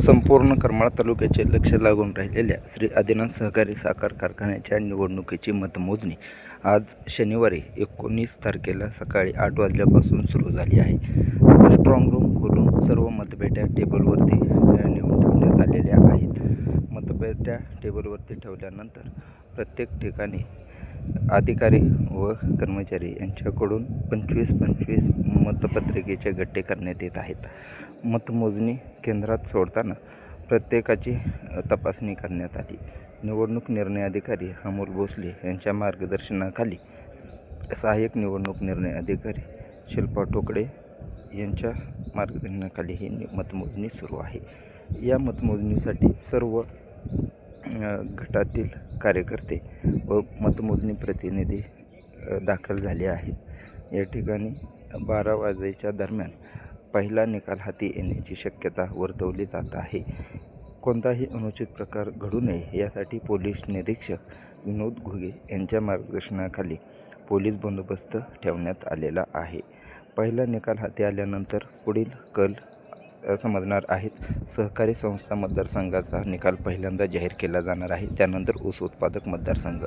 संपूर्ण करमाळा तालुक्याचे लक्ष लागून राहिलेल्या श्री आदिनाथ सहकारी साखर कारखान्याच्या निवडणुकीची मतमोजणी आज शनिवारी एकोणीस तारखेला सकाळी आठ वाजल्यापासून सुरू झाली आहे. स्ट्रॉंग रूम खोलून सर्व मतपेट्या टेबलवरती त्या टेबलवरती ठेवल्यानंतर प्रत्येक ठिकाणी अधिकारी व कर्मचारी यांच्याकडून पंचवीस पंचवीस मतपत्रिकेचे गट्टे करण्यात येत आहेत. मतमोजणी केंद्रात सोडताना प्रत्येकाची तपासणी करण्यात आली. निवडणूक निर्णय अधिकारी अमोल भोसले यांच्या मार्गदर्शनाखाली सहाय्यक निवडणूक निर्णय अधिकारी शिल्पा टोकडे यांच्या मार्गदर्शनाखाली ही मतमोजणी सुरू आहे. या मतमोजणीसाठी सर्व गटातील कार्यकर्ते व मतमोजणी प्रतिनिधी दाखल झाले आहेत. या ठिकाणी बारा वाजेच्या दरम्यान पहिला निकाल हाती येण्याची शक्यता वर्तवली जात आहे. कोणताही अनुचित प्रकार घडू नये यासाठी पोलीस निरीक्षक विनोद घुगे यांच्या मार्गदर्शनाखाली पोलीस बंदोबस्त ठेवण्यात आलेला आहे. पहिला निकाल हाती आल्यानंतर पुढील कल समजणार आहेत. सहकारी संस्था मतदारसंघाचा निकाल पहिल्यांदा जाहीर केला जाणार आहे. त्यानंतर ऊस उत्पादक मतदारसंघ.